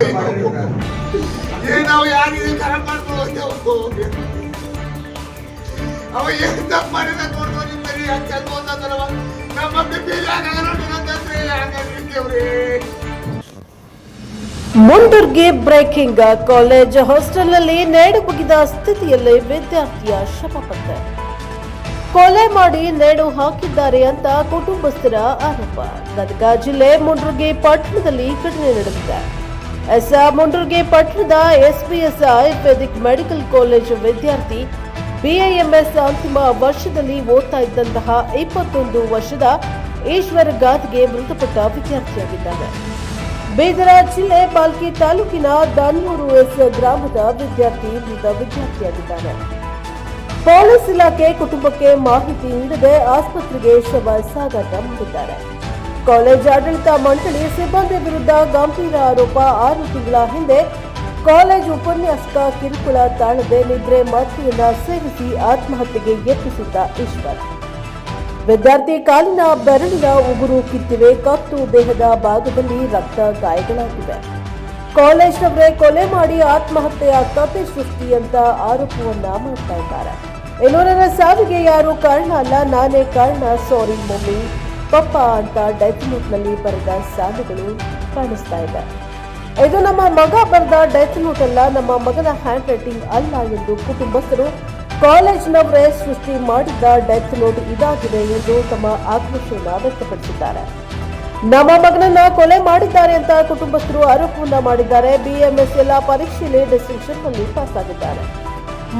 ನಾವು ಅವ breaking, college ಹಾಸ್ಟೆಲ್ನಲ್ಲಿ ನೇಡು ಬುಗಿದ ಸ್ಥಿತಿಯಲ್ಲಿ ವಿದ್ಯಾರ್ಥಿಯ ಶವ ಪತ್ತೆ ಕೊಲೆ ಮಾಡಿ ನೇಡು ಹಾಕಿದ್ದಾರೆ ಅಂತ ಕುಟುಂಬಸ್ಥರ ಆರೋಪ. ಗದಗ ಜಿಲ್ಲೆ ಮುಂಡ್ರಗಿ ಪಟ್ಟಣದಲ್ಲಿ ಘಟನೆ ನಡೆದಿದೆ. ಎಸ್, ಮುಂಡ್ರಿಗೆ ಪಟ್ಟಣದ ಎಸ್ಪಿಎಸ್ ಆಯುರ್ವೇದಿಕ್ ಮೆಡಿಕಲ್ ಕಾಲೇಜ್ ವಿದ್ಯಾರ್ಥಿ ಬಿಐಎಂಎಸ್ ಅಂತಿಮ ವರ್ಷದಲ್ಲಿ ಓದ್ತಾ ಇದ್ದಂತಹ ಇಪ್ಪತ್ತೊಂದು ವರ್ಷದ ಈಶ್ವರ ಗಾದ್ಗೆ ಮೃತಪಟ್ಟ ವಿದ್ಯಾರ್ಥಿಯಾಗಿದ್ದಾನೆ. ಬೀದರ ಜಿಲ್ಲೆ ಪಾಲ್ಕಿ ತಾಲೂಕಿನ ದಾನೂರು ಎಸ್, ಗ್ರಾಮದ ವಿದ್ಯಾರ್ಥಿ ಮೃತ ವಿದ್ಯಾರ್ಥಿಯಾಗಿದ್ದಾನೆ. ಪೊಲೀಸ್ ಇಲಾಖೆ ಕುಟುಂಬಕ್ಕೆ ಮಾಹಿತಿ ನೀಡದೆ ಆಸ್ಪತ್ರೆಗೆ ಶವ ಸಾಗಾಟ ಮಾಡಿದ್ದಾರೆ. ಕಾಲೇಜ್ ಆಡಳಿತ ಮಂಡಳಿ ಸಿಬ್ಬಂದಿ ವಿರುದ್ಧ ಗಂಭೀರ ಆರೋಪ ಆರು ತಿಂಗಳ ಹಿಂದೆ ಕಾಲೇಜ್ ಉಪನ್ಯಾಸಕ ಕಿರುಕುಳ ತಾಳದೆ ನಿದ್ರೆ ಮಾತ್ರೆಯನ್ನ ಸೇವಿಸಿ ಆತ್ಮಹತ್ಯೆಗೆ ಯತ್ನಿಸಿದ್ದ ಈಶ್ವರ್. ವಿದ್ಯಾರ್ಥಿ ಕಾಲಿನ ಬೆರಳಿನ ಉಗುರು ಕಿತ್ತಿವೆ ಕತ್ತು ದೇಹದ ಭಾಗದಲ್ಲಿ ರಕ್ತ ಗಾಯಗಳಾಗಿವೆ. ಕಾಲೇಜ್ನವರೇ ಕೊಲೆ ಮಾಡಿ ಆತ್ಮಹತ್ಯೆಯ ಕತೆ ಸೃಷ್ಟಿ ಅಂತ ಆರೋಪವನ್ನ ಮಾಡ್ತಾ ಇದ್ದಾರೆ. ಎಲ್ಲೋರನ ಸಾವಿಗೆ ಯಾರು ಕಾರಣ ಅಲ್ಲ, ನಾನೇ ಕಾರಣ ಸಾರಿ ಮಮ್ಮಿ. ಪಪ್ಪ ಅಂತ ಡೆತ್ ನೋಟ್ನಲ್ಲಿ ಬರೆದ ಸಾಲುಗಳು ಕಾಣಿಸ್ತಾ ಇದೆ. ಇದು ನಮ್ಮ ಮಗ ಬರೆದ ಡೆತ್ ನೋಟ್ ಅಲ್ಲ, ನಮ್ಮ ಮಗನ ಹ್ಯಾಂಡ್ ರೈಟಿಂಗ್ ಅಲ್ಲ ಎಂದು ಕುಟುಂಬಸ್ಥರು ಕಾಲೇಜ್ನವರೇ ಸೃಷ್ಟಿ ಮಾಡಿದ್ದ ಡೆತ್ ನೋಟ್ ಇದಾಗಿದೆ ಎಂದು ತಮ್ಮ ಆಕ್ರೋಶವನ್ನು ವ್ಯಕ್ತಪಡಿಸಿದ್ದಾರೆ. ನಮ್ಮ ಮಗನನ್ನ ಕೊಲೆ ಮಾಡಿದ್ದಾರೆ ಅಂತ ಕುಟುಂಬಸ್ಥರು ಆರೋಪವನ್ನ ಮಾಡಿದ್ದಾರೆ. ಬಿಎಂಎಸ್ ಎಲ್ಲ ಪರೀಕ್ಷೆಯಲ್ಲಿ ಡಿಸ್ಟಿಂಕ್ಷನ್ನಲ್ಲಿ ಪಾಸ್ ಆಗಿದ್ದಾರೆ.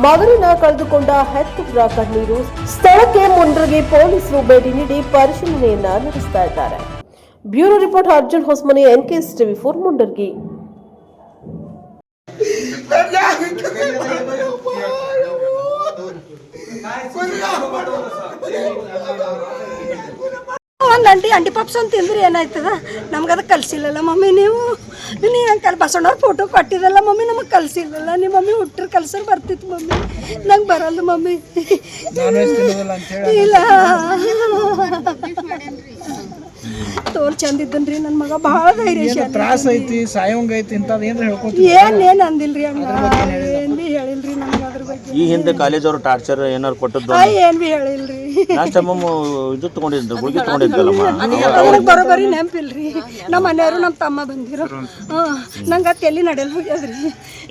ಮಗನನ್ನ ಕಳೆದುಕೊಂಡ ಹೆತ್ತವರ ಕಣ್ಣೀರು ಸ್ಥಳಕ್ಕೆ ಮುಂಡ್ರಗಿ ಪೊಲೀಸರು ಭೇಟಿ ನೀಡಿ ಪರಿಶೀಲನೆಯನ್ನ ನಡೆಸ್ತಾ ಇದ್ದಾರೆ. Bureau report Arjun Hosmani NKS TV four, Mundargi. ಒಂದು ಅಂಟಿ ಅಂಟಿ ಪಪ್ಸ್ ಅಂತ ತಿಂದ್ರೆ ಏನಾಯ್ತದ? ನಮ್ಗೆ ಅದು ಕಲ್ಸಿಲ್ಲಲ್ಲ ಮಮ್ಮಿ ನೀವು. ನೀವು ಅಂಕಲ್ ಬಸವಣ್ಣವ್ರ ಫೋಟೋ ಕೊಟ್ಟಿದ್ದಲ್ಲ ಮಮ್ಮಿ ನಮಗೆ ಕಲ್ಸಿಲ್ಲಲ್ಲ. ನಿಮ್ಮ ಮಮ್ಮಿ ಹುಟ್ಟರು ಕಲ್ಸರ್ ಬರ್ತಿತ್ತು ಮಮ್ಮಿ. ನಂಗೆ ಬರಲ್ಲ ಮಮ್ಮಿ. ಇಲ್ಲ. ತೋಲ್ ಚಂದ ಇದ್ದನ್ರಿ ನನ್ನ ಮಗ. ಭಾಳ ಧೈರ್ಯ ತ್ರಾಸ ಐತಿ ಸಾಯೋಂಗ್ ಐತಿ ಇಂಥದ್ದು ಏನ್ರ ಹೇಳ್ಕೊತೀವಿ ಏನ್ ಏನ್ ಅಂದಿಲ್ರಿ ಹಂಗ ಏನ್ ಹೇಳಿಲ್ರಿ ಬಗ್ಗೆ ಈ ಹಿಂದೆ ಕಾಲೇಜ್ ಅವರು ಟಾರ್ಚರ್ ಏನಾರು ಕೊಟ್ಟದ್ದು ಏನು ಬಿ ಹೇಳಿಲ್ರಿ. ಲಾಸ್ಟ್ ಟೈಮ್ ಇದು ತಗೊಂಡಿದ್ರು ಗುಳಿಗೆ ತಗೊಂಡಿದ್ದಲ್ಲಮ್ಮ ನನಗೆ ಬರೋಬರಿ ನೆನಪಿಲ್ರಿ. ನಮ್ಮ ಮನೆಯವರು ನಮ್ಮ ತಮ್ಮ ಬಂದಿರೋ. ಹಾಂ ನಂಗೆ ಅದು ಎಲ್ಲಿ ನಡೆಯಲ್ಲ ಹೋಗ್ಯದ್ರಿ?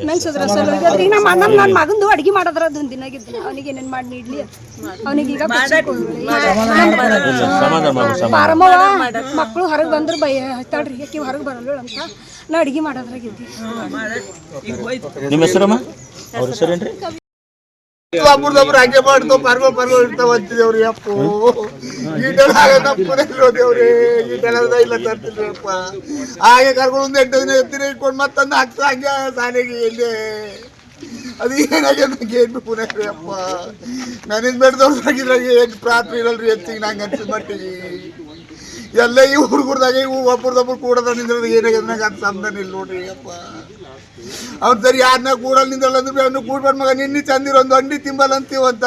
ನಂಗೆ ಸುಧಾರಿಸಲು ಹೋಗ್ಯದ್ರಿ. ನಮ್ಮ ಅಣ್ಣ ನನ್ನ ಮಗಂದು ಅಡಿಗೆ ಮಾಡೋದ್ರ ಅದೊಂದು ದಿನಾಗಿದ್ದು ಅವನಿಗೆ ಏನೇನು ಮಾಡಿ ನೀಡಲಿ? ಅವನಿಗೆ ಈಗ ಸಮಾಧಾನ ಮಾಡು ಸಮಾಧಾನ ಪಾರಮ್ಮವ ಮಕ್ಕಳು ಹೊರಗೆ ಬಂದ್ರೆ ಭಯ ಹತ್ತಾಳ್ರಿ. ಯಾಕೆ ಹೊರಗೆ ಬರಲ್ಲ ಅಂತ? ನಾ ಅಡಿಗೆ ಮಾಡೋದ್ರಾಗಿದ್ದೆ ನಿಮ್ಮ ಹೆಸರಮ್ಮ? ಅವ್ರ ಹೆಸರೇನ್ರಿ? ಒಬ್ರದೊಬ್ರು ಹಾಗೆ ಮಾಡ್ತಾವ ಪರ್ವ ಇರ್ತಾವ ಅಪ್ಪು ದೇವ್ರಿ ಇಲ್ಲ ತರ್ತಿದ್ರಪ್ಪ ಹಾಗೆ ಕರ್ಕೊಂಡು ಎಂಟು ದಿನ ಎತ್ತಿನ ಇಟ್ಕೊಂಡು ಮತ್ತೊಂದು ಹಾಕ್ತಾ ಹಂಗೆ ಸಾಲಿಗೆ ಎಲ್ಲಿ. ಪುನಃ ಅಪ್ಪ ಏನು ಪ್ರಾತ್ರಿ ಇರಲ್ರಿ ಎತ್ತಿಗೆ ನಂಗೆ ಅನ್ಸಿದ ಮಟ್ಟಿಗೆ. ಎಲ್ಲ ಈ ಹುಡುಗರ್ದಾಗ ಇವು ಒಬ್ರದೊಬ್ರು ಕೂಡದ ನಿಂದ್ರದ ಏನಾಗ್ಯದ ಅಂತ ಸಂಬಂಧ ಇಲ್ಲ ನೋಡ್ರಿ ಅಪ್ಪ ಅವ್ನು ಸರಿ ಯಾರನ್ನ ಕೂಡಲ್ ನಿಂದ್ರಲ್ಲ ಅಂದ್ರೆ ಅವ್ನು ಕೂಡ್ಬಾರ್ದು ಮಗ, ನಿನ್ನೆ ಚಂದಿರ ಒಂದು ಅಂಡಿ ತಿಂಬಲ್ ಅಂತೀವಿ ಅಂತ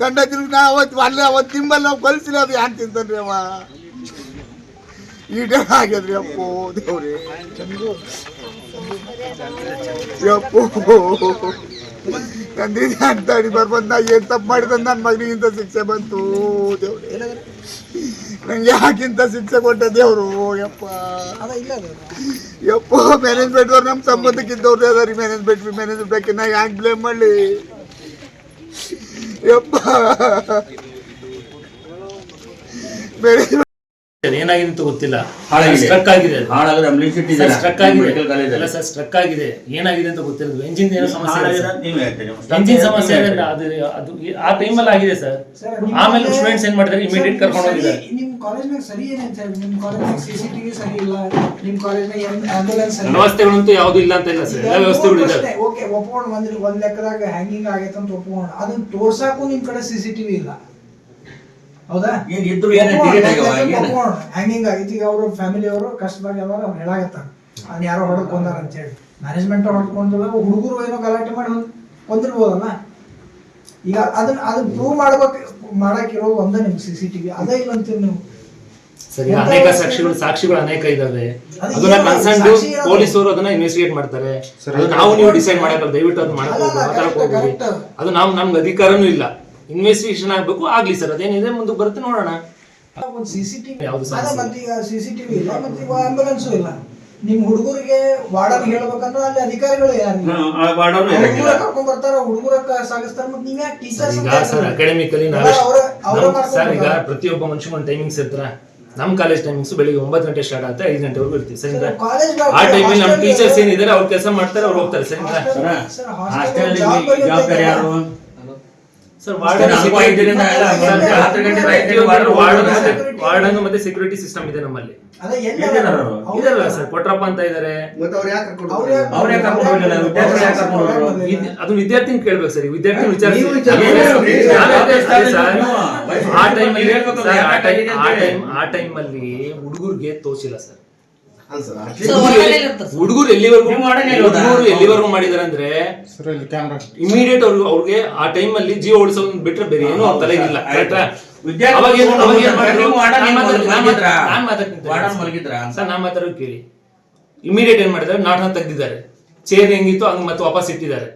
ಕಂಡ ತಿರುಗಿ ನಾ ಅವತ್ತು ಅಲ್ಲೇ ಅವತ್ತು ತಿಂಬಲ್ ನಾವು ಕಲ್ಸಿಲ್ಲ ಅದು ಯಾರು ತಿಂತಾನ್ರಿ ಅವ? ಈಟ ಆಗ್ಯದ್ರಿ, ಅಪ್ಪೋ, ದೇವ್ರಿ. ಯಪ್ಪೋ ತಂದಿದೆ ಅಂತ ಹೇಳಿ ಬರ್ಬಂದ ನಾ ಏನು ತಪ್ಪು ಮಾಡಿದ ನನ್ನ ಮಗನಿಗಿಂತ ಶಿಕ್ಷೆ ಬಂತು, ದೇವ್ರಿ. ನಂಗೆ ಯಾಕಿಂತ ಶಿಕ್ಷೆ ಕೊಟ್ಟ ದೇವ್ರು, ಯಪ್ಪ. ಯಪ್ಪ ಮ್ಯಾನೇಜ್ಮೆಂಟ್ ಅವ್ರು ನಮ್ಮ ಸಂಬಂಧಕ್ಕಿದ್ದವ್ರು ಅದಾರಿ ಮ್ಯಾನೇಜ್ಮೆಂಟ್ ಮ್ಯಾನೇಜ್ಮೆಂಟ್ ನಾ ಯಾಕೆ ಬ್ಲೇಮ್ ಮಾಡಲಿ? ಯಪ್ಪ. ಮ್ಯಾನೇಜ್ಮೆಂಟ್ ಏನಾಗಿದೆ ಅಂತ ಗೊತ್ತಿಲ್ಲ. ಸ್ಟ್ರಕ್ ಆಗಿದೆ. ಸ್ಟ್ರಕ್ ಆಗಿದೆ. ಮೆಡಿಕಲ್ ಕಾಲೇಜ್ ಅಲ್ಲ ಸರ್ ಸ್ಟ್ರಕ್ ಆಗಿದೆ. ಏನಾಗಿದೆ ಅಂತ ಗೊತ್ತಿಲ್ಲ ಎಂಜಿನ್ ಏನೋ ಸಮಸ್ಯೆ ಎಂಜಿನ್ ಸಮಸ್ಯೆ ಅದು ಅದು ಆ ಟೈಮಲ್ಲಿ ಆಗಿದೆ ಸರ್. ಆಮೇಲೆ ಸ್ಟೂಡೆಂಟ್ಸ್ ಏನ್ ಮಾಡಿದ್ರೆ ಇಮಿಡಿಯೇಟ್ ಕರ್ಕೊಂಡು ಹೋಗಿದ್ದಾರೆ. ಇಲ್ಲ. ವ್ಯವಸ್ಥೆಗಳಂತೂ ಯಾವ್ದು ಇಲ್ಲ ಅಂತ ಇಲ್ಲ ಸರ್. ಎಲ್ಲ ವ್ಯವಸ್ಥೆಗಳು ಇದಾವೆ. ಓಕೆ ಒಪ್ಕೊಂಡು ಒಂದ್ ಲೆಕ್ಕದಾಗ ಹ್ಯಾಂಗಿಂಗ್ ಆಗೈತೆ ಅಂತ ಒಪ್ಕೊಂಡು. ಅದನ್ನ ತೋರ್ಸಾಕು ನಿಮ್ ಕಡೆ ಸಿ ಸಿ ಇಲ್ಲ. ಹೌದಾ? ಏನ್ ಇದ್ರು ಏನ್ ಟಿಕೆಟ್ ಆಗ್ಯಾವ ಏನ್? ಹ್ಯಾಂಗಿಂಗ್ ಆಗೈತಿ ಈಗ ಅವರು ಫ್ಯಾಮಿಲಿ ಅವರು ಕಸ್ಟಮರ್ ಯಾವಾಗ ಅವ್ರು ಹೇಳಾಗತ್ತಾರ ಅವ್ನು ಯಾರೋ ಹೊಡ್ಕೊಂಡಾರ ಅಂತ ಹೇಳಿ. ಮ್ಯಾನೇಜ್ಮೆಂಟ್ ಹೊಡ್ಕೊಂಡಿಲ್ಲ ಹುಡುಗರು ಏನೋ ಗಲಾಟೆ ಮಾಡಿ ಕೊಂದಿರ್ಬೋದಲ್ಲ? ಹೊಂದಿರ್ಬೋದಲ್ಲ ಈಗ ಅದನ್ನ ಅದನ್ನ ಪ್ರೂವ್ ಮಾಡ್ಬೇಕು ಮಾಡಾಕಿರೋ ಒಂದೇ ನಿಮ್ಗೆ ಸಿ ಸಿ ಟಿವಿ ಅದೇ ಇಲ್ಲ ಅಂತೀವಿ ನೀವು. ಸರಿ ಅನೇಕ ಸಾಕ್ಷಿಗಳು ಸಾಕ್ಷಿಗಳು ಅನೇಕ ಇದಾವೆ. ಅದು ಅದನ್ನ ಕನ್ಸರ್ನ್ ಪೊಲೀಸರು ಅದನ್ನ ಇನ್ವೆಸ್ಟಿಗೇಟ್ ಮಾಡ್ತಾರೆ. ನಾವು ನೀವು ಡಿಸೈಡ್ ಮಾಡಕ್ಕಲ್ಲ ದಯವಿಟ್ಟು ಅದು ಮಾಡಕ್ ಮಾತಾಡಕ್ ಅದು ನಾವು ನಮ್ಗೆ ಅಧಿಕಾರನೂ ಇಲ್ಲ. ಇನ್ವೆಸ್ಟಿಗೇಷನ್ ಆಗ್ಬೇಕು ಆಗ್ಲಿ ಸರ್. ಅದೇನಿದೆ ಮುಂದೆ ಬರುತ್ತೆ ನೋಡೋಣ. ಒಂದು ಸಿಸಿಟಿವಿ ಯಾವ್ದು ಅದ? ಮತ್ತೆ ಈಗ ಸಿಸಿಟಿವಿ ಇಲ್ಲ ಮತ್ತೆ ಈಗ ಆಂಬುಲೆನ್ಸು ಇಲ್ಲ. ನಿಮ್ ಹುಡುಗರಿಗೆ ವಾರ್ಡನ್ ಹೇಳ್ಬೇಕಂದ್ರೆ ಅಲ್ಲಿ ಅಧಿಕಾರಿಗಳು ಹುಡುಗರ ಕರ್ಕೊಂಡ್ ಬರ್ತಾರ ಹುಡುಗರ ಸಾಗಿಸ್ತಾರ ಮತ್ತೆ ನೀವ್ ಯಾಕೆ ಟೀಚರ್ಸ್ ಸರ್ ಅಕಾಡೆಮಿಕಲಿ ಸರ್ ಈಗ ಪ್ರತಿಯೊಬ್ಬ ಮನುಷ್ಯ ಒಂದು ಟೈಮಿಂಗ್ಸ್ ಇರ್ತಾರ. ನಮ್ ಕಾಲೇಜ್ ಟೈಮಿಂಗ್ಸ್ ಬೆಳಿಗ್ಗೆ ಒಂಬತ್ತು ಗಂಟೆ ಸ್ಟಾರ್ಟ್ ಆಗುತ್ತೆ ಐದು ಗಂಟೆವರೆಗೂ ಇರ್ತೀವಿ ಸರಿ ಆ ಟೈಮಲ್ಲಿ ನಮ್ಮ ಟೀಚರ್ಸ್ ಏನಿದ್ದಾರೆ ಅವ್ರ ಕೆಲಸ ಮಾಡ್ತಾರೆ ಅವ್ರು ಹೋಗ್ತಾರೆ ಸರ್ ಹಾಸ್ಟೆಲ್ ಜವಾಬ್ದಾರಿ ಯಾರು? ಸರ್ ವಾರ್ಡನ್ ಮತ್ತೆ ಸೆಕ್ಯೂರಿಟಿ ಸಿಸ್ಟಮ್ ಇದೆ ನಮ್ಮಲ್ಲಿ. ಇದಲ್ಲ ಸರ್ ಕೊಟ್ರಪ್ಪ ಅಂತ ಇದ್ದಾರೆ ಮತ್ತೆ ಅವ್ರು ಯಾಕೆ ಕರ್ಕೊಂಡು ಯಾಕೆ- ಅವ್ರೇ ಕರ್ಕೊಂಡು ಯಾಕೆ ಕರ್ಕೊಂಡು ಅದು ವಿದ್ಯಾರ್ಥಿ ಕೇಳ್ಬೇಕು ಸರ್ ವಿದ್ಯಾರ್ಥಿ ವಿಚಾರ ವಿಚಾರಿಸಿ. ಆ ಟೈಮ್ ಆ ಟೈಮ್ ಆ ಟೈಮ್ ಆ ಟೈಮ್ ಅಲ್ಲಿ ಹುಡುಗರಿಗೆ ತೋಚಿಲ್ಲ ಸರ್ ಹುಡುಗರು ಎಲ್ಲಿವರೆಗೂ? ಹುಡುಗರು ಎಲ್ಲಿವರೆಗೂ ಮಾಡಿದಾರೆ ಅಂದ್ರೆ ಇಮಿಡಿಯೇಟ್ ಅವ್ರು ಅವ್ರಿಗೆ ಆ ಟೈಮ್ ಅಲ್ಲಿ ಜೀವ ಉಳಿಸೋದ್ ಬಿಟ್ರೆ ಬೇರೆ ಏನು ಅವ್ರ ನಾನ್ ಕೇಳಿ. ಇಮಿಡಿಯೇಟ್ ಏನ್ ಮಾಡಿದಾರೆ? ನಾಟನ ತೆಗ್ದಿದ್ದಾರೆ. ಚೇರ್ ಹೆಂಗಿತ್ತು? ಹಂಗ ಮತ್ತೆ ವಾಪಸ್ ಇಟ್ಟಿದ್ದಾರೆ.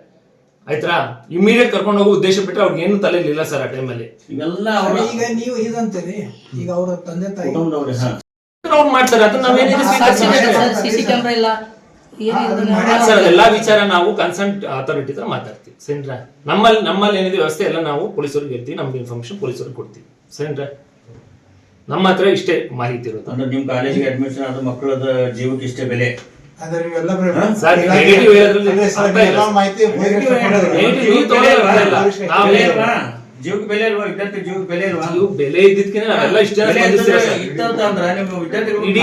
ಆಯ್ತಾ ಇಮಿಡಿಯೇಟ್ ಕರ್ಕೊಂಡು ಹೋಗೋ ಉದ್ದೇಶ ಬಿಟ್ರೆ ಅವ್ರಿಗೆ ಏನು ತಲೆ ಇಲ್ಲ ಸರ್ ಆ ಟೈಮಲ್ಲಿ ಇವೆಲ್ಲ ಈಗ ನೀವು ಇದಂತೀರಿ ಈಗ ಅವರ ತಂದೆ ತಾಯಿ ಮಾಡ್ತಾರೆ ಅದನ್ನ ನಾವೇನಿದೆ ಸಿಸಿ ಕ್ಯಾಮ್ರಾ ಇಲ್ಲ. ಸರ್ ಎಲ್ಲಾ ವಿಚಾರ ನಾವು ಕನ್ಸರ್ಟ್ ಅಥಾರಿಟಿ ಹತ್ರ ಮಾತಾಡ್ತೀವಿ. ಸರಿನ್ರಾ ನಮ್ಮಲ್ಲಿ ನಮ್ಮಲ್ಲಿ ಏನಿದೆ ವ್ಯವಸ್ಥೆ ಎಲ್ಲ ನಾವು ಪೊಲೀಸರಿಗೆ ಹೇಳ್ತೀವಿ ನಮ್ಗೆ ಇನ್ಫಾರ್ಮೇಶನ್ ಪೊಲೀಸರಿಗೆ ಕೊಡ್ತೀವಿ. ಸರಿನ್ರಾ ನಮ್ಮ ಹತ್ರ ಇಷ್ಟೇ ಮಾಹಿತಿ ಇರುತ್ತೆ ಅಂದ್ರೆ ನಿಮ್ ಕಾಲೇಜಿಗೆ ಅಡ್ಮಿಷನ್ ಆದ ಮಕ್ಕಳದ ಜೀವಕ್ಕೆ ಇಷ್ಟೇ ಬೆಲೆ. ಮಾಹಿತಿ ಜೀವಕ್ಕೆ ಬೆಲೆ. ಇಲ್ವಾ? ವಿದ್ಯಾರ್ಥಿ ಜೀವಕ್ಕೆ ಬೆಲೆ ಇಲ್ವಾ ನೀವು ಬೆಲೆ ಇದ್ದಿದ್ಕಿನ ನಾವೆಲ್ಲ ಇಷ್ಟ ಅಂತಂದ್ರೆ ನಿಮ್ಮ ವಿದ್ಯಾರ್ಥಿಗಳು ಇಡೀ-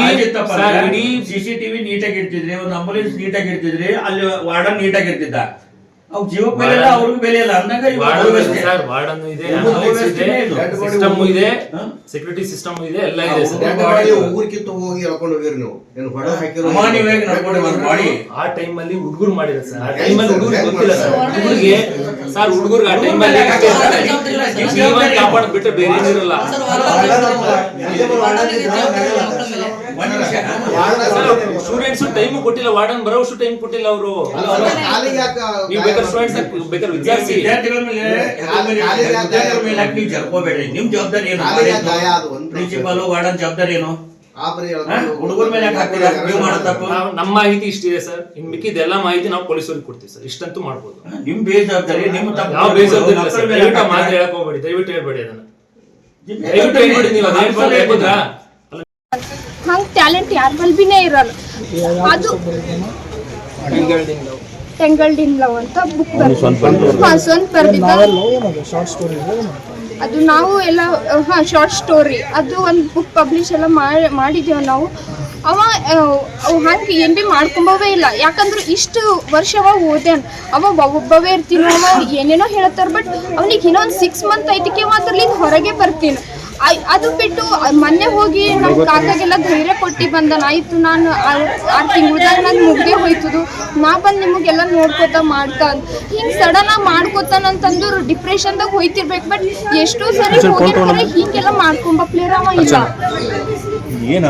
ಸಿಸಿಟಿವಿ ನೀಟಾಗಿ ಇಡ್ತಿದ್ರಿ ಒಂದು ಆಂಬುಲೆನ್ಸ್ ನೀಟಾಗಿ ಇಡ್ತಿದ್ರಿ ಅಲ್ಲಿ ವಾರ್ಡನ್ ನೀಟಾಗಿ ಇರ್ತಿದ್ದ ಅವ್ ಜೀವಕ್ಕೆ ಬೆಲೆ ಇಲ್ಲ ಅವ್ರಿಗೂ ಬೆಲೆ ಇಲ್ಲ. ಅಂದಾಗ. ಇದೆ ಸರ್ ವಾರ್ಡನ್ ಇದೆ ಇದು ambulance ಇದೆ. ಇದು. ಸಿಸ್ಟಮ್ ಇದೆ ಸೆಕ್ಯೂರಿಟಿ ಸಿಸ್ಟಮ್ ಇದೆ ಎಲ್ಲ ಇದೆ ಸರ್. ಬಾಡಿ ಊರ್ಕಿತ್ತು ಹೋಗಿ ಎಳ್ಕೊಂಡು ಹೋಗಿರಿ ನೀವು. ಏನು ಹೊಡ ಹಾಕಿರೋ ಅಮಾನ್ಯವಾಗಿ ನಡ್ಕೊಂಡು ಒಂದು ಬಾಡಿ ಆ ಟೈಮ್ ಅಲ್ಲಿ ಹುಡುಗರು ಮಾಡಿದ್ರು ಸರ್. ಆ ಟೈಮ್ ಅಲ್ಲಿ ಹುಡುಗರಿಗೆ ಗೊತ್ತಿಲ್ಲ ಸರ್. ಹುಡುಗರಿಗೆ ಸರ್ ಹುಡುಗರಿಗೆ ಆ ಟೈಮ್ ಅಲ್ಲಿ ಜೀವನ ಕಾಪಾಡ್ ಬಿಟ್ರೆ ಬೇರೆ ಏನಿರಲ್ಲ ಒಂದ್ ನಿಮಿಷ. ಸ್ಟೂಡೆಂಟ್ಸ್ ಟೈಮ್ ಕೊಟ್ಟಿಲ್ಲ ವಾರ್ಡನ್ ಬರೋಷ್ಟು ಟೈಮ್ ಕೊಟ್ಟಿಲ್ಲ ಅವರು. ನೀವು ಬೇಕಾದ್ರೆ ವಿದ್ಯಾರ್ಥಿಗಳ ಜರ್ಕೋಬೇಡ್ರಿ ನಿಮ್ ಜವಾಬ್ದಾರಿ ಏನು ಪ್ರಿನ್ಸಿಪಾಲ್ ವಾರ್ಡನ್ ಜವಾಬ್ದಾರಿ ಏನು ಹುಡುಗರ ಮೇಲೆ ನಮ್ಮ ಮಾಹಿತಿ ಇಷ್ಟಿದೆ ಸರ್. ನಿಮ್ ಮಿಕ್ಕಿದೆಲ್ಲ ಮಾಹಿತಿ ನಾವು ಪೊಲೀಸರಿಗೆ ಕೊಡ್ತೀವಿ ಸರ್. ಇಷ್ಟಂತೂ ಮಾಡ್ಬೋದು. ನಿಮ್ ಬೇಜವಾಬ್ದಾರಿ ನಿಮ್ ತಪ್ಪು ನಾವು ಬೇಜವಾಬ್ದಾರಿ ಇಲ್ಲ ಮಕ್ಕಳ ಸರ್. ಮೇಲೆ ದಯವಿಟ್ಟು ಮಾತು ಹಾಕ್ತೀರಾ? ಹೇಳಕ್ ಹೋಗ್ಬೇಡಿ. ದಯವಿಟ್ಟು ಹೇಳ್ಬೇಡಿ ಅದನ್ನ. ದಯವಿಟ್ಟು ಹೇಳ್ಬೇಡಿ ನೀವು ಅದೇನ್ ಮಾತು ಹೇಳ್ಬೋದಾ ಟ್ಯಾಲೆಂಟ್ ಯಾರ ಬಲ್ ಬಿನೇ ಇರಲ್ಲ. ಅದು ಟೆಂಗಲ್ಡಿನ್ ಲವ್ ಅಂತ ಬುಕ್ ಹಾಂ ಸ್ವಂತ ಬರ್ದಿದ್ದ ಶಾರ್ಟ್ ಸ್ಟೋರಿ ಅದು ನಾವು ಎಲ್ಲ ಹಾಂ ಶಾರ್ಟ್ ಸ್ಟೋರಿ ಅದು ಒಂದು ಬುಕ್ ಪಬ್ಲಿಷ್ ಎಲ್ಲ ಮಾಡಿ ಮಾಡಿದ್ದೇವೆ ನಾವು. ಅವ ಅವ್ ಹಂಗೆ ಏನು ಭೀ ಮಾಡ್ಕೊಂಬವೇ ಇಲ್ಲ. ಯಾಕಂದ್ರೆ ಇಷ್ಟು ವರ್ಷ ಅವ ಓದ್ಯಾನ. ಅವ ಒಬ್ಬವೇ ಇರ್ತೀನಿ ಅವ ಏನೇನೋ ಹೇಳ್ತಾರ ಬಟ್ ಅವನಿಗೆ ಇನ್ನೊಂದು ಸಿಕ್ಸ್ ಮಂತ್ ಐತಿಕೆ ಅದ್ರಲ್ಲಿಂದ ಹೊರಗೆ ಬರ್ತೀನಿ. ಅದು ಬಿಟ್ಟು ಮೊನ್ನೆ ಹೋಗಿ ನಮ್ಮ ಕಾಕಾಗೆಲ್ಲ ಧೈರ್ಯ ಕೊಟ್ಟು ಬಂದನ. ಆಯ್ತು ನಾನು ಆರು ತಿಂಗಳದಾಗ ನಾನು ಮುಗ್ದೇ ಹೋಯ್ತದು. ನಾ ಬಂದು ನಿಮಗೆಲ್ಲ ನೋಡ್ಕೋತ ಮಾಡ್ತಾ ಹಿಂಗೆ ಸಡನ್ ಆಗಿ ಮಾಡ್ಕೊತಾನಂತಂದು ಡಿಪ್ರೆಷನ್ದಾಗ ಹೋಯ್ತಿರ್ಬೇಕು. ಬಟ್ ಎಷ್ಟೋ ಸರಿ ಹೋಗಿರ್ತಾರೆ ಹೀಗೆಲ್ಲ ಮಾಡ್ಕೊಂಬ ಪ್ಲೇಯರ್ ಅವ ಇಲ್ಲ ಏನ್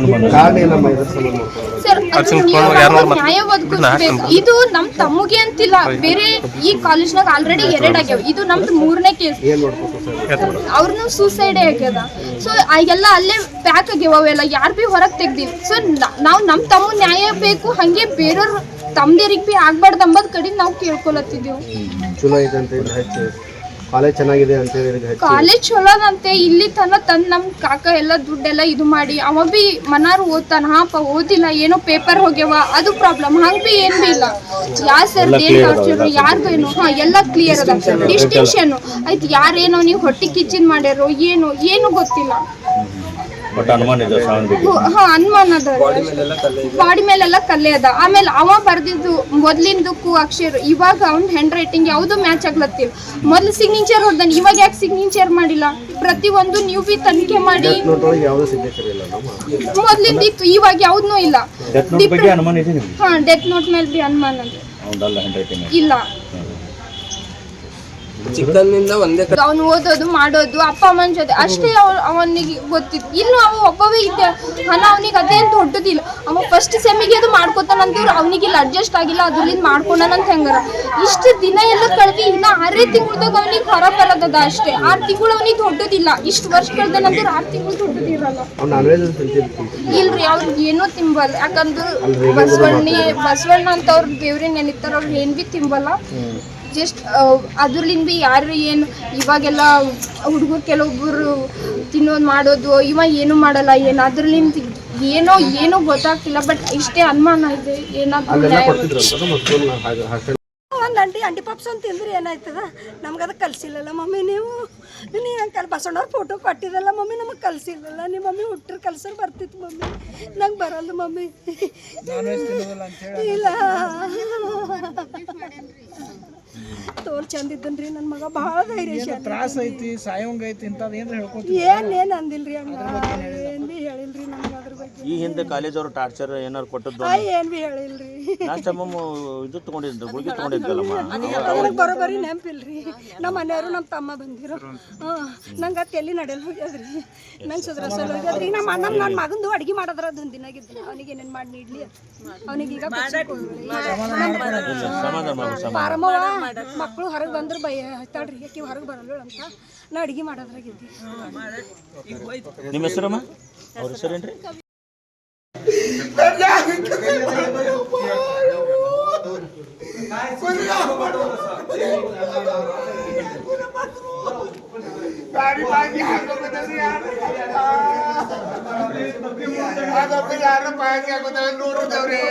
ನ್ಯಾಯ ಒದಗಿಸ್ಬೇಕು. ಇದು ನಮ್ ತಮ್ಮಗೆ ಅಂತಿಲ್ಲ ಬೇರೆ ಈ ಕಾಲೇಜ್ನಾಗ ಆಲ್ರೆಡಿ ಎರಡ್ ಆಗ್ಯಾವ. ಇದು ನಮ್ದು ಮೂರನೇ ಕೇಸ್ ಏನ್ ಮಾಡ್ಬೇಕು ಸರ್? ಅವ್ರನ್ನು ಸೂಸೈಡೇ ಆಗ್ಯದ. ಸೊ ಎಲ್ಲ ಅಲ್ಲೇ ಪ್ಯಾಕ್ ಆಗ್ಯಾವ ಅವೆಲ್ಲ. ಯಾರು ಬಿ ಹೊರಗೆ ತೆಗ್ದಿವಿ ಸೊ ನಾವು ನಮ್ಮ ತಮ್ಮ ನ್ಯಾಯ ಬೇಕು ಹಂಗೆ ಬೇರೆಯವ್ರ ತಮ್ದೇರಿಗೆ ಬಿ ಆಗ್ಬಾರ್ದು ಅಂಬದ್ ಕಡೆ ನಾವು ಕೇಳ್ಕೊಳತ್ತಿದ್ದೀವಿ ಚಲೋ ಕಾಲೇಜ್ ಚೆನ್ನಾಗಿದೆ ಅಂತ ಹೇಳಿದ್ರೆ ಹೆಚ್ಚು ಕಾಲೇಜ್ ಚಲೋದಂತೆ ಇಲ್ಲಿ ತನ ತಂದ್ ನಮ್ ಕಾಕ ಎಲ್ಲ ದುಡ್ಡೆಲ್ಲ ಇದು ಮಾಡಿ ಅವ ಬಿ ಮನಾರು ಓದ್ತಾನ ಹಾಪ ಓದಿಲ್ಲ ಏನೋ ಪೇಪರ್ ಹೋಗ್ಯಾವ ಅದು ಪ್ರಾಬ್ಲಮ್ ಹಂಗ್ ಬಿ ಏನ್ ಬಿ ಇಲ್ಲ. ಯಾರ್ ಸರ್ ಏನ್ ಟಾರ್ಚರ್ ಯಾರ್ದೇನು ಹಾ ಎಲ್ಲ ಕ್ಲಿಯರ್ ಅದ ಡಿಸ್ಟಿಂಕ್ಷನ್ ಆಯ್ತು ಯಾರೇನೋ ನೀವು ಹೊಟ್ಟಿ ಕಿಚ್ಚಿನ್ ಮಾಡ್ಯಾರೋ ಏನು ಏನು ಗೊತ್ತಿಲ್ಲ. ಬಟ್ ಅನುಮಾನ ಇದೆ ಹು- ಅದ. ಬಾಡಿ ಮೇಲೆಲ್ಲ ಕಲ್ಲೆ ಅದ. ಆಮೇಲೆ ಅವ ಬರ್ದಿದ್ದು ಮೊದ್ಲಿಂದಕ್ಕೂ ಅಕ್ಷರ ಇವಾಗ ಅವ್ನ ಹ್ಯಾಂಡ್ ರೈಟಿಂಗ್ ಯಾವುದು ಮ್ಯಾಚ್ ಆಗ್ಲತ್ತಿಲ್ಲ. ಮೊದ್ಲು ಸಿಗ್ನೇಚರ್ ಹೊಡ್ದಾನೆ. ಇವಾಗ ಯಾಕೆ ಸಿಗ್ನೇಚರ್ ಮಾಡಿಲ್ಲ? ಪ್ರತಿ ಒಂದು ನೀವು ಬಿ ತನಿಖೆ ಮಾಡಿ. ಯಾವುದೋ ಮೊದ್ಲಿಂದ ಇತ್ತು ಇವಾಗ ಯಾವ್ದನ್ನೂ ಇಲ್ಲ. ಹಾ ಡೆತ್ ನೋಟ್ ಮೇಲೆ ಬಿ ಅನುಮಾನ ಇಲ್ಲ. ಚಿಕ್ಕಂದಿಂದ ಒಂದೇ ಅವನು ಓದೋದು ಮಾಡೋದು ಅಪ್ಪ ಅಮ್ಮನ ಜೊತೆ ಅಷ್ಟೇ ಅವನಿಗೆ ಗೊತ್ತಿತ್ತು. ಇನ್ನು ಅವ ಒಬ್ಬವೇ ಇದ್ದ ಹಣ ಅವನಿಗೆ ಅದೇನು ದೊಡ್ಡದಿಲ್ಲ ಅವ ಫಸ್ಟ್ ಸೆಮಿಗೆ ಅದು ಮಾಡ್ಕೋತಾನಂತವ್ರು ಅವನಿಗೆ ಇಲ್ಲಿ ಅಡ್ಜಸ್ಟ್ ಆಗಿಲ್ಲ ಅದ್ರಲ್ಲಿಂದ ಮಾಡ್ಕೊಂಡನಂತ ಹೆಂಗಾರ. ಇಷ್ಟು ದಿನ ಎಲ್ಲ ಕಳ್ದಿ ಇನ್ನ ಆರೇ ತಿಂಗಳದಾಗ ಅವನಿಗೆ ಹೊರ ಬರೋದದ ಅಷ್ಟೇ. ಆರು ತಿಂಗಳು ಅವನಿಗೆ ದೊಡ್ಡದಿಲ್ಲ ಇಷ್ಟು ವರ್ಷ ಕಳ್ದ ನಂತರ ಆರು ತಿಂಗಳು ದೊಡ್ಡದಿರಲ್ಲ ಇಲ್ರಿ ಅವ್ರಿಗೆ ಏನೂ ತಿಂಬಲ್ಲ. ಯಾಕಂದ್ರೆ ಬಸವಣ್ಣಿ ಬಸವಣ್ಣ ಅಂತ ಅವ್ರ ದೇವ್ರಿಗೆ ನೆನಿತಾರ ಅವ್ರು ಏನ್ ಬಿ ತಿಂಬಲ್ಲ. ಜಸ್ಟ್ ಅದ್ರಲಿಂದ ಭೀ ಯಾರು ಏನು ಇವಾಗೆಲ್ಲ ಹುಡುಗರು ಕೆಲವೊಬ್ಬರು ತಿನ್ನೋದು ಮಾಡೋದು ಇವ ಏನು ಮಾಡಲ್ಲ ಏನು ಅದ್ರಲ್ಲಿಂದ ಏನೋ ಏನೋ ಗೊತ್ತಾಗ್ತಿಲ್ಲ ಬಟ್ ಇಷ್ಟೇ ಅನುಮಾನ ಇದೆ ಏನಾದ್ರು ಒಂದು ಅಂಟಿ ಅಂಟಿ ಪಪ್ಸ್ ಅಂತ ತಿಂದ್ರೆ ಏನಾಯ್ತದ? ನಮ್ಗೆ ಅದು ಕಲ್ಸಿಲ್ಲಲ್ಲ ಮಮ್ಮಿ ನೀವು. ನೀ ಅಂಕಲ್ ಬಸವಣ್ಣವ್ರ ಫೋಟೋ ಕೊಟ್ಟಿದ್ದಲ್ಲ ಮಮ್ಮಿ ನಮಗೆ ಕಲ್ಸಿಲ್ಲಲ್ಲ. ನಿಮ್ಮ ಮಮ್ಮಿ ಹುಟ್ಟರು ಕಲ್ಸರ್ ಬರ್ತಿತ್ತು ಮಮ್ಮಿ. ನಂಗೆ ಬರಲ್ಲ ಮಮ್ಮಿ. ಇಲ್ಲ. ತೋಲ್ ಚಂದ ಇದ್ದನ್ರಿ ನನ್ನ ಮಗ ಭಾಳ ಧೈರ್ಯ ತ್ರಾಸ ಐತಿ ಸಾಯೋಂಗೈತಿ ಇಂಥದ್ದು ಏನ್ರ ಹೇಳ್ಕೊತಿ ಏನ್ ಏನ್ ಅಂದಿಲ್ರಿ ಹಂಗ ಹೇಳಿಲ್ರಿ ನಮ್ಗೆ ಅದ್ರ ಬಗ್ಗೆ. ಈ ಹಿಂದೆ ಕಾಲೇಜ್ ಅವರು ಟಾರ್ಚರ್ ಏನಾರು ಕೊಟ್ಟದ್ದು ಆ, ಏನ್ ಬಿ ಹೇಳಿಲ್ರಿ. ಲಾಸ್ಟ್ ಟೈಮ್ ಇದು ತಗೊಂಡಿದ್ರು ಗುಳಿಗೆ ತಗೊಂಡಿದ್ದಲ್ಲಮ್ಮ ನನಗೆ ಬರೋಬ್ಬರಿ ನೆನಪಿಲ್ರಿ. ನಮ್ಮ ಮನೆಯವರು ನಮ್ಮ ತಮ್ಮ ಬಂದಿರೋ. ಹಾಂ ನಂಗೆ ಅದು ಎಲ್ಲಿ ನಡೆಯಲ್ಲ ಹೋಗ್ಯದ್ರಿ. ನಂಗೆ ಸುಧಾರಿಸಲು ಹೋಗ್ಯದ್ರಿ. ನಮ್ಮ ಅಣ್ಣ ನನ್ನ ಮಗಂದು ಅಡುಗೆ ಮಾಡೋದ್ರ ಅದೊಂದು ದಿನಾಗಿದ್ದು. ಅವನಿಗೆ ಏನೇನು ಮಾಡಿ ನೀಡ್ಲಿ ಅವನಿಗೆ ಈಗ ಸಮಾಧಾನ ಮಾಡು ಪಾರಮ್ಮವ ಮಕ್ಕಳು ಹೊರಗೆ ಬಂದ್ರೆ ಭಯ ಹೇಳ್ತಾಳ್ರಿ ಯಾಕೆ ಹೊರಗೆ ಬರಲ್ಲ ಅಂತ. ನಾ ಅಡುಗೆ ಮಾಡೋದ್ರಾಗಿದ್ದಿ ನಿಮ್ಮ ಹೆಸರಮ್ಮ ಅವ್ರ ಹೆಸರೇನ್ರಿ ಗಾಡಿ ಬಾಗಿ ಹಾಕೋಬೇಕಂದ್ರೆ ಯಾರು ಯಾರು ಬಾಗಿ ಹಾಕೋತಾರೆ ನೋಡ್ರಿ